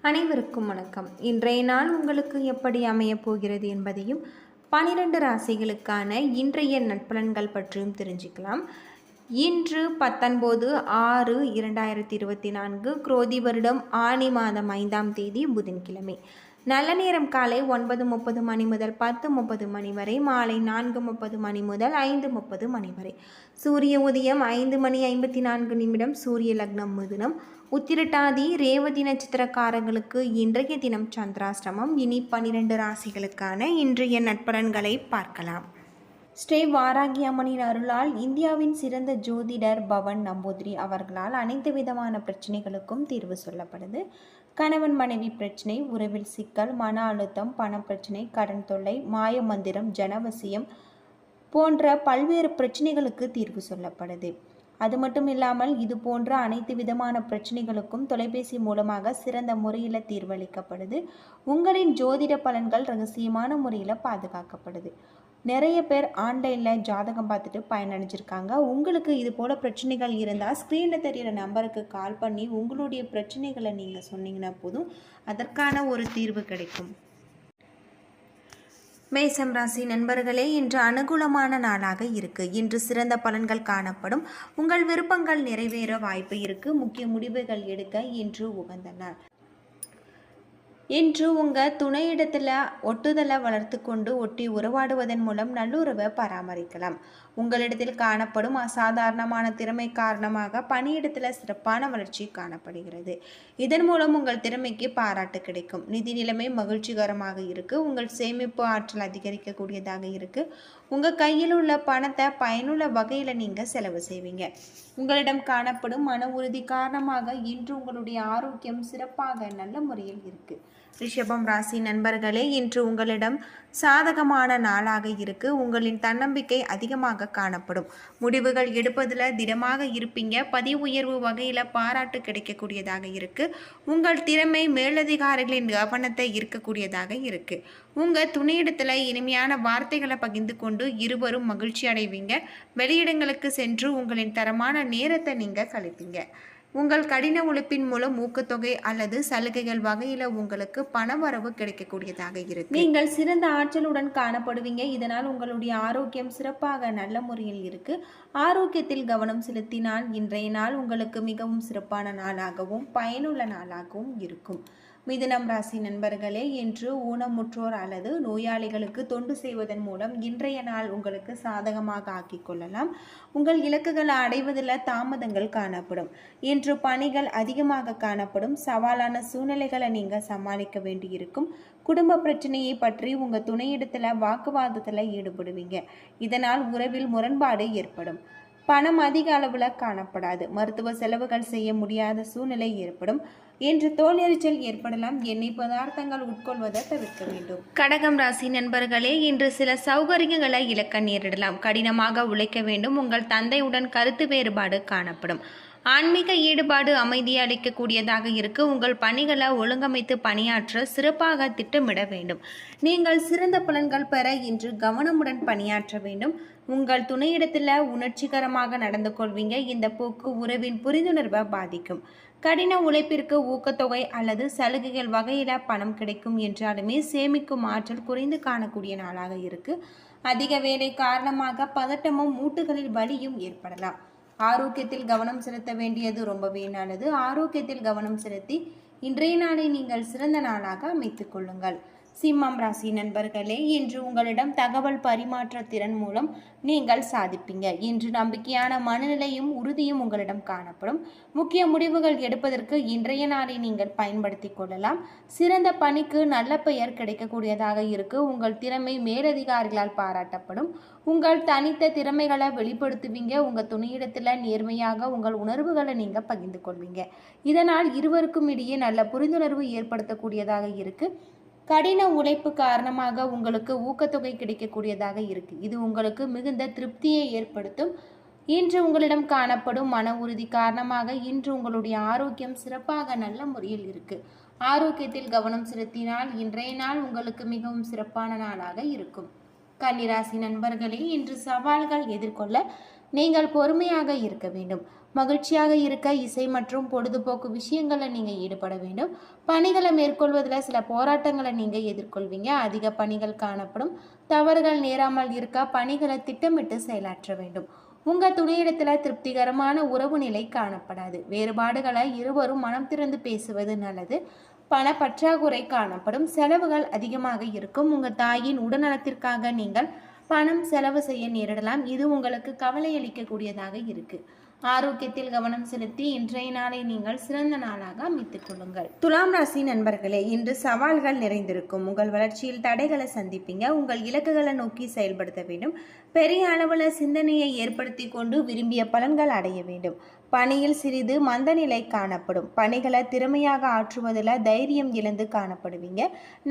அனைவருக்கும் வணக்கம். இன்றைய நாள் உங்களுக்கு எப்படி அமையப் போகிறது என்பதையும் பனிரெண்டு ராசிகளுக்கான இன்றைய நட்பலன்கள் பற்றியும் தெரிஞ்சுக்கலாம். இன்று பத்தொன்பது ஆறு இரண்டாயிரத்தி இருபத்தி நான்கு குரோதி வருடம் ஆனி மாதம் ஐந்தாம் தேதி புதன்கிழமை. நல்ல நேரம் காலை ஒன்பது முப்பது மணி முதல் பத்து முப்பது மணி வரை மாலை நான்கு முப்பது மணி முதல் ஐந்து முப்பது மணி வரை. சூரிய உதயம் ஐந்து மணி ஐம்பத்தி நான்கு நிமிடம் சூரிய லக்னம் மிதுனம். உத்திரட்டாதி ரேவதி நட்சத்திரக்காரர்களுக்கு இன்றைய தினம் சந்திராஷ்டமம். இனி பன்னிரண்டு ராசிகளுக்கான இன்றைய நட்பலன்களை பார்க்கலாம். ஸ்ரீ வாராகி அம்மனின் அருளால் இந்தியாவின் சிறந்த ஜோதிடர் பவன் நம்பூதிரி அவர்களால் அனைத்து விதமான பிரச்சனைகளுக்கும் தீர்வு சொல்லப்படுது. கணவன் மனைவி பிரச்சனை உறவில் சிக்கல் மன அழுத்தம் பண பிரச்சனை கடன் தொல்லை மாய மந்திரம் ஜனவசியம் போன்ற பல்வேறு பிரச்சனைகளுக்கு தீர்வு சொல்லப்படுது. அது மட்டும் இல்லாமல் இது போன்ற அனைத்து விதமான பிரச்சனைகளுக்கும் தொலைபேசி மூலமாக சிறந்த முறையில் தீர்வளிக்கப்படுது. உங்களின் ஜோதிட பலன்கள் ரகசியமான முறையில் பாதுகாக்கப்படுது. நிறைய பேர் ஆன்லைனில் ஜாதகம் பார்த்துட்டு பயனடைஞ்சிருக்காங்க. உங்களுக்கு இது போல் பிரச்சனைகள் இருந்தால் ஸ்க்ரீனில் தெரிகிற நம்பருக்கு கால் பண்ணி உங்களுடைய பிரச்சனைகளை நீங்கள் சொன்னீங்கன்னா போதும். அதற்கான ஒரு தீர்வு கிடைக்கும். மேசம் ராசி நண்பர்களே இன்று அனுகூலமான நாளாக இருக்கு. இன்று சிறந்த பலன்கள் காணப்படும். உங்கள் விருப்பங்கள் நிறைவேற வாய்ப்பு இருக்கு. முக்கிய முடிவுகள் எடுக்க இன்று உகந்த நாள். இன்று உங்கள் துணையிடத்தில் ஒட்டுதலை வளர்த்து கொண்டு ஒட்டி உறவாடுவதன் மூலம் நல்லுறவை பராமரிக்கலாம். உங்களிடத்தில் காணப்படும் அசாதாரணமான திறமை காரணமாக பணியிடத்தில் சிறப்பான வளர்ச்சி காணப்படுகிறது. இதன் மூலம் உங்கள் திறமைக்கு பாராட்டு கிடைக்கும். நிதி நிலைமை மகிழ்ச்சிகரமாக இருக்குது உங்கள் சேமிப்பு ஆற்றல் அதிகரிக்கக்கூடியதாக இருக்குது உங்கள் கையில் உள்ள பணத்தை பயனுள்ள வகையில் நீங்கள் செலவு செய்வீங்க. உங்களிடம் காணப்படும் மன உறுதி காரணமாக இன்று உங்களுடைய ஆரோக்கியம் சிறப்பாக நல்ல முறையில் இருக்குது ரிஷபம் ராசி நண்பர்களே இன்று உங்களிடம் சாதகமான நாளாக இருக்கு. உங்களின் தன்னம்பிக்கை அதிகமாக காணப்படும். முடிவுகள் எடுப்பதில் திடமாக இருப்பீங்க. பதிவு உயர்வு வகையில் பாராட்டு கிடைக்கக்கூடியதாக இருக்கு. உங்கள் திறமை மேலதிகாரிகளின் கவனத்தை ஈர்க்கக்கூடியதாக இருக்கு. உங்கள் துணையிடத்தில் இனிமையான வார்த்தைகளை பகிர்ந்து கொண்டு இருவரும் மகிழ்ச்சி அடைவீங்க. வெளியிடங்களுக்கு சென்று உங்களின் தரமான நேரத்தை நீங்கள் கழிப்பீங்க உங்கள் கடின உழைப்பின் மூலம் ஊக்கத்தொகை அல்லது சலுகைகள் வகையில் உங்களுக்கு பணவரவு கிடைக்கக்கூடியதாக இருக்கு. நீங்கள் சிறந்த ஆற்றலுடன் காணப்படுவீங்க. இதனால் உங்களுடைய ஆரோக்கியம் சிறப்பாக நல்ல முறையில் இருக்கு. ஆரோக்கியத்தில் கவனம் செலுத்தினால் இன்றைய நாள் உங்களுக்கு மிகவும் சிறப்பான நாளாகவும் பயனுள்ள நாளாகவும் இருக்கும். மிதுனம் ராசி நண்பர்களே இன்று ஊனமுற்றோர் அல்லது நோயாளிகளுக்கு தொண்டு செய்வதன் மூலம் இன்றைய நாள் உங்களுக்கு சாதகமாக ஆக்கிக் கொள்ளலாம். உங்கள் இலக்குகளை அடைவதில் தாமதங்கள் காணப்படும். இன்று பணிகள் அதிகமாக காணப்படும். சவாலான சூழ்நிலைகளை நீங்கள் சமாளிக்க வேண்டியிருக்கும். குடும்ப பிரச்சனையை பற்றி உங்கள் துணையிடத்தில் வாக்குவாதத்தில் ஈடுபடுவீங்க. இதனால் உறவில் முரண்பாடு ஏற்படும். பணம் அதிக அளவில் காணப்படாது. மருத்துவ செலவுகள் செய்ய முடியாத சூழ்நிலை ஏற்படும். என்று தோல் எரிச்சல் ஏற்படலாம். எண்ணெய் பதார்த்தங்கள் உட்கொள்வதை தவிர்க்க வேண்டும். கடகம் ராசி நண்பர்களே இன்று சில சௌகரியங்களை இழக்க நேரிடலாம். கடினமாக உழைக்க வேண்டும். உங்கள் தந்தையுடன் கருத்து வேறுபாடு காணப்படும். ஆன்மீக ஈடுபாடு அமைதியை அளிக்கக்கூடியதாக இருக்கு. உங்கள் பணிகளை ஒழுங்கமைத்து பணியாற்ற சிறப்பாக திட்டமிட வேண்டும். நீங்கள் சிறந்த பலன்கள் பெற இன்று கவனமுடன் பணியாற்ற வேண்டும். உங்கள் துணையிடத்தில் உணர்ச்சிகரமாக நடந்து கொள்வீங்க. இந்த போக்கு உறவின் புரிந்துணர்வை பாதிக்கும். கடின உழைப்பிற்கு ஊக்கத்தொகை அல்லது சலுகைகள் வகையில் பணம் கிடைக்கும் என்றாலுமே சேமிக்கும் ஆற்றல் குறைந்து காணக்கூடிய நாளாக இருக்குது அதிக வேலை காரணமாக பதட்டமும் மூட்டுகளில் வலியும் ஏற்படலாம். ஆரோக்கியத்தில் கவனம் செலுத்த வேண்டியது ரொம்பவே நல்லது. ஆரோக்கியத்தில் கவனம் செலுத்தி இன்றைய நாளை நீங்கள் சிறந்த நாளாக அமைத்துக் கொள்ளுங்கள். சிம்மம் ராசி நண்பர்களே இன்று உங்களிடம் தகவல் பரிமாற்ற திறன் மூலம் நீங்கள் சாதிப்பீங்க. இன்று நம்பிக்கையான மனநிலையும் உறுதியும் உங்களிடம் காணப்படும். முக்கிய முடிவுகள் எடுப்பதற்கு இன்றைய நாளை நீங்கள் பயன்படுத்தி கொள்ளலாம். சிறந்த பணிக்கு நல்ல பெயர் கிடைக்கக்கூடியதாக இருக்கு. உங்கள் திறமை மேலதிகாரிகளால் பாராட்டப்படும். உங்கள் தனித்த திறமைகளை வெளிப்படுத்துவீங்க. உங்கள் துணையிடத்தில் நேர்மையாக உங்கள் உணர்வுகளை நீங்கள் பகிர்ந்து கொள்வீங்க. இதனால் இருவருக்கும் இடையே நல்ல புரிந்துணர்வு ஏற்படுத்தக்கூடியதாக இருக்குது கடின உழைப்பு காரணமாக உங்களுக்கு ஊக்கத்தொகை கிடைக்கக்கூடியதாக இருக்கு. இது உங்களுக்கு மிகுந்த திருப்தியை ஏற்படுத்தும். இன்று உங்களிடம் காணப்படும் மன உறுதி காரணமாக இன்று உங்களுடைய ஆரோக்கியம் சிறப்பாக நல்ல முறையில் இருக்கு. ஆரோக்கியத்தில் கவனம் செலுத்தினால் இன்றைய நாள் உங்களுக்கு மிகவும் சிறப்பான நாளாக இருக்கும். கன்னிராசி நண்பர்களே இன்று சவால்கள் எதிர்கொள்ள நீங்கள் பொறுமையாக இருக்க வேண்டும். மகிழ்ச்சியாக இருக்க இசை மற்றும் பொழுதுபோக்கு விஷயங்களில் நீங்கள் ஈடுபட வேண்டும். பணிகளை மேற்கொள்வதில் சில போராட்டங்களை நீங்கள் எதிர்கொள்வீங்க. அதிக பணிகள் காணப்படும். தவறுகள் நேராமல் இருக்க? பணிகளை திட்டமிட்டு செயலாற்ற வேண்டும். உங்கள் துணையிடத்தில் திருப்திகரமான உறவு நிலை காணப்படாது. வேறுபாடுகளை இருவரும் மனம் திறந்து பேசுவது நல்லது. பண பற்றாக்குறை காணப்படும். செலவுகள் அதிகமாக இருக்கும். உங்கள் தாயின் உடல்நலத்திற்காக நீங்கள் பணம் செலவு செய்ய நேரிடலாம். இது உங்களுக்கு கவலை அளிக்கக்கூடியதாக இருக்கு. ஆரோக்கியத்தில் கவனம் செலுத்தி இன்றைய நாளை நீங்கள் சிறந்த நாளாக அமைத்துக் கொள்ளுங்கள். துலாம் ராசி நண்பர்களே இன்று சவால்கள் நிறைந்திருக்கும். உங்கள் வளர்ச்சியில் தடைகளை சந்திப்பீங்க. உங்கள் இலக்குகளை நோக்கி செயல்படுத்த வேண்டும். பெரிய அளவில் சிந்தனையை ஏற்படுத்தி கொண்டு விரும்பிய பலன்கள் அடைய வேண்டும். பணியில் சிறிது மந்தநிலை காணப்படும். பணிகளை திறமையாக ஆற்றுவதில் தைரியம் இழந்து காணப்படுவீங்க.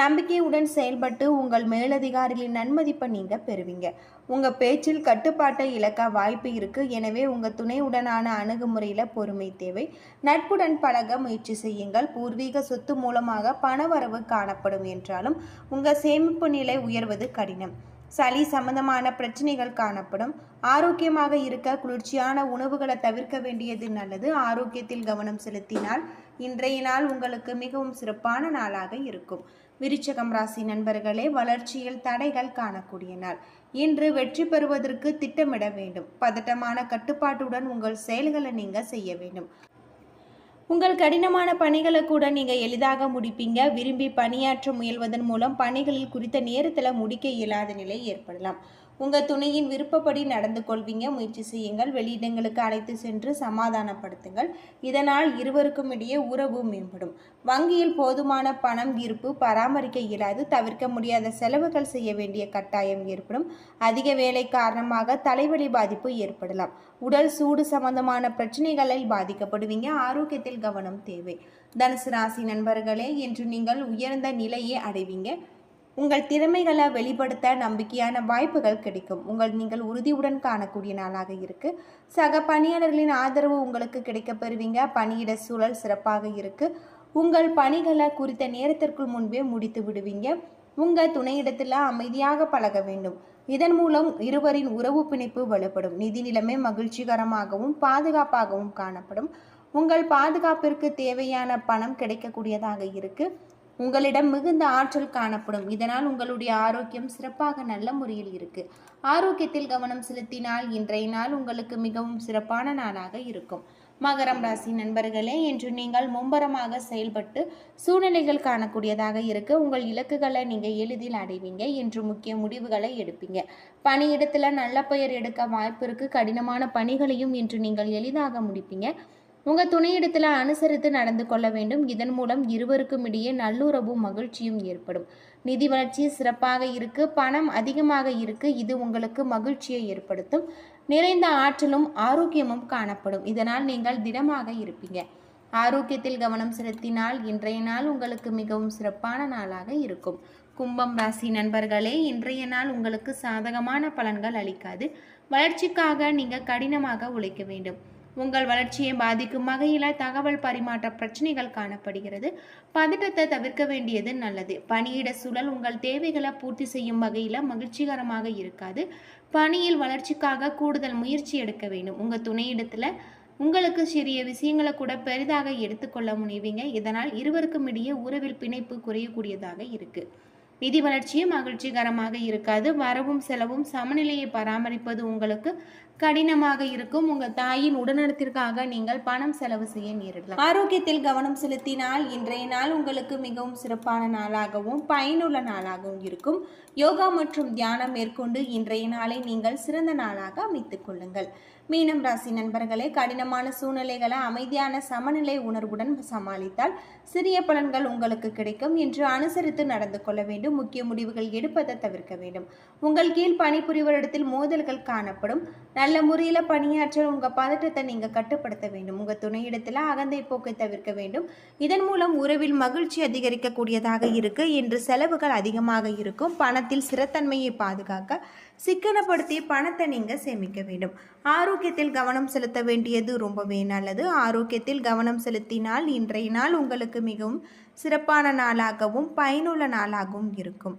நம்பிக்கையுடன் செயல்பட்டு உங்கள் மேலதிகாரிகளின் நன்மதிப்பை நீங்கள் பெறுவீங்க. உங்கள் பேச்சில் கட்டுப்பாட்டை இழக்க வாய்ப்பு இருக்குது எனவே உங்கள் துணையுடனான அணுகுமுறையில் பொறுமை தேவை. நட்புடன் பழக முயற்சி செய்யுங்கள். பூர்வீக சொத்து மூலமாக பணவரவு காணப்படும் என்றாலும் உங்கள் சேமிப்பு நிலை உயர்வது கடினம். சளி சம்பந்தமான பிரச்சனைகள் காணப்படும். ஆரோக்கியமாக இருக்க குளிர்ச்சியான உணவுகளை தவிர்க்க வேண்டியது நல்லது. ஆரோக்கியத்தில் கவனம் செலுத்தினால் இன்றைய நாள் உங்களுக்கு மிகவும் சிறப்பான நாளாக இருக்கும். விருச்சகம் ராசி நண்பர்களே வளர்ச்சியில் தடைகள் காணக்கூடிய நாள். இன்று வெற்றி பெறுவதற்கு திட்டமிட வேண்டும். பதட்டமான கட்டுப்பாட்டுடன் உங்கள் செயல்களை நீங்கள் செய்ய வேண்டும். உங்கள் கடினமான பணிகளை கூட நீங்கள் எளிதாக முடிப்பீங்க. விரும்பி பணியாற்ற முயல்வதன் மூலம் பணிகளில் குறித்த நேரத்தில் முடிக்க இயலாத நிலை ஏற்படலாம். உங்கள் துணையின் விருப்பப்படி நடந்து கொள்வீங்க. முயற்சி செய்யுங்கள். வெளியிடங்களுக்கு அழைத்து சென்று சமாதானப்படுத்துங்கள். இதனால் இருவருக்கும் இடையே உறவு மேம்படும். வங்கியில் போதுமான பணம் இருப்பு பராமரிக்க இயலாது. தவிர்க்க முடியாத செலவுகள் செய்ய வேண்டிய கட்டாயம் ஏற்படும். அதிக வேலை காரணமாக தலைவலி பாதிப்பு ஏற்படலாம். உடல் சூடு சம்பந்தமான பிரச்சனைகளில் பாதிக்கப்படுவீங்க. ஆரோக்கியத்தில் கவனம் தேவை. தனுசு ராசி நண்பர்களே என்று நீங்கள் உயர்ந்த நிலையை அடைவீங்க. உங்கள் திறமைகளை வெளிப்படுத்த நம்பிக்கையான வாய்ப்புகள் கிடைக்கும். உங்கள் நீங்கள் உறுதியுடன் காணக்கூடிய நாளாக இருக்கு. சக பணியாளர்களின் ஆதரவு உங்களுக்கு கிடைக்க பெறுவீங்க. பணியிட சூழல் சிறப்பாக இருக்கு. உங்கள் பணிகளை குறித்த நேரத்திற்குள் முன்பே முடித்து விடுவீங்க. உங்கள் துணையிடத்தில் அமைதியாக பழக வேண்டும். இதன் மூலம் இருவரின் உறவு பிணைப்பு வலுப்படும். நிதி நிலைமை மகிழ்ச்சிகரமாகவும் பாதுகாப்பாகவும் காணப்படும். உங்கள் பாதுகாப்பிற்கு தேவையான பணம் கிடைக்கக்கூடியதாக இருக்குது உங்களிடம் மிகுந்த ஆற்றல் காணப்படும். இதனால் உங்களுடைய ஆரோக்கியம் சிறப்பாக நல்ல முறையில் இருக்கு. ஆரோக்கியத்தில் கவனம் செலுத்தினால் இன்றைய நாள் உங்களுக்கு மிகவும் சிறப்பான நாளாக இருக்கும். மகரம் ராசி நண்பர்களே என்று நீங்கள் மும்பரமாக செயல்பட்டு சூழ்நிலைகள் காணக்கூடியதாக இருக்கு. உங்கள் இலக்குகளை நீங்கள் எளிதில் அடைவீங்க. என்று முக்கிய முடிவுகளை எடுப்பீங்க. பணியிடத்தில் நல்ல பெயர் எடுக்க வாய்ப்பு இருக்கு. கடினமான பணிகளையும் இன்று நீங்கள் எளிதாக முடிப்பீங்க. உங்கள் துணையிடத்தில் அனுசரித்து நடந்து கொள்ள வேண்டும். இதன் மூலம் இருவருக்கும் இடையே நல்லுறவும் மகிழ்ச்சியும் ஏற்படும். நிதி வளர்ச்சி சிறப்பாக இருக்கு. பணம் அதிகமாக இருக்கு. இது உங்களுக்கு மகிழ்ச்சியை ஏற்படுத்தும். நிறைந்த ஆற்றலும் ஆரோக்கியமும் காணப்படும். இதனால் நீங்கள் திடமாக இருப்பீங்க. ஆரோக்கியத்தில் கவனம் செலுத்தினால் இன்றைய நாள் உங்களுக்கு மிகவும் சிறப்பான நாளாக இருக்கும். கும்பம் ராசி நண்பர்களே இன்றைய நாள் உங்களுக்கு சாதகமான பலன்கள் அளிக்காது. வளர்ச்சிக்காக நீங்கள் கடினமாக உழைக்க வேண்டும். உங்கள் வளர்ச்சியை பாதிக்கும் வகையில் தகவல் பரிமாற்ற பிரச்சனைகள் காணப்படுகிறது. பதட்டத்தை தவிர்க்க வேண்டியது நல்லது. பணியிட சூழல் உங்கள் தேவைகளை பூர்த்தி செய்யும் வகையில் மகிழ்ச்சிகரமாக இருக்காது. பணியில் வளர்ச்சிக்காக கூடுதல் முயற்சி எடுக்க வேண்டும். உங்கள் துணையிடத்தில் உங்களுக்கு சிறிய விஷயங்களை கூட பெரிதாக எடுத்துக்கொள்ள முனைவீங்க. இதனால் இருவருக்கும் இடையே உறவில் பிணைப்பு குறையக்கூடியதாக இருக்குது நிதி வளர்ச்சியும் மகிழ்ச்சிகரமாக இருக்காது. வரவும் செலவும் சமநிலையை பராமரிப்பது உங்களுக்கு கடினமாக இருக்கும். உங்கள் தாயின் உடல்நலத்திற்காக நீங்கள் பணம் செலவு செய்ய நேரிடலாம். ஆரோக்கியத்தில் கவனம் செலுத்தினால் இன்றைய நாள் உங்களுக்கு மிகவும் சிறப்பான நாளாகவும் பயனுள்ள நாளாகவும் இருக்கும். யோகா மற்றும் தியானம் மேற்கொண்டு இன்றைய நாளை நீங்கள் சிறந்த நாளாக அமைத்துக் கொள்ளுங்கள். மீனம் ராசி நண்பர்களே கடினமான சூழ்நிலைகளை அமைதியான சமநிலை உணர்வுடன் சமாளித்தால் சிறிய பலன்கள் உங்களுக்கு கிடைக்கும் என்று அனுசரித்து நடந்து கொள்ள வேண்டும். முக்கிய முடிவுகள் எடுப்பதை தவிர்க்க வேண்டும். உங்கள் கீழ் பணிபுரிவரிடத்தில் மோதல்கள் காணப்படும். நல்ல முறையில் பணியாற்ற உங்கள் பதட்டத்தை நீங்கள் கட்டுப்படுத்த வேண்டும். உங்கள் துணையிடத்தில் அகந்தை போக்கை தவிர்க்க வேண்டும். இதன் மூலம் உறவில் மகிழ்ச்சி அதிகரிக்கக்கூடியதாக இருக்கு. என்று செலவுகள் அதிகமாக இருக்கும். பணத்தில் சிறத்தன்மையை பாதுகாக்க சிக்கனப்படுத்தி பணத்தை நீங்கள் சேமிக்க வேண்டும். ஆரோக்கியத்தில் கவனம் செலுத்த வேண்டியது ரொம்பவே நல்லது. ஆரோக்கியத்தில் கவனம் செலுத்தினால் இன்றைய நாள் உங்களுக்கு மிகவும் சிறப்பான நாளாகவும் பயனுள்ள நாளாகவும் இருக்கும்.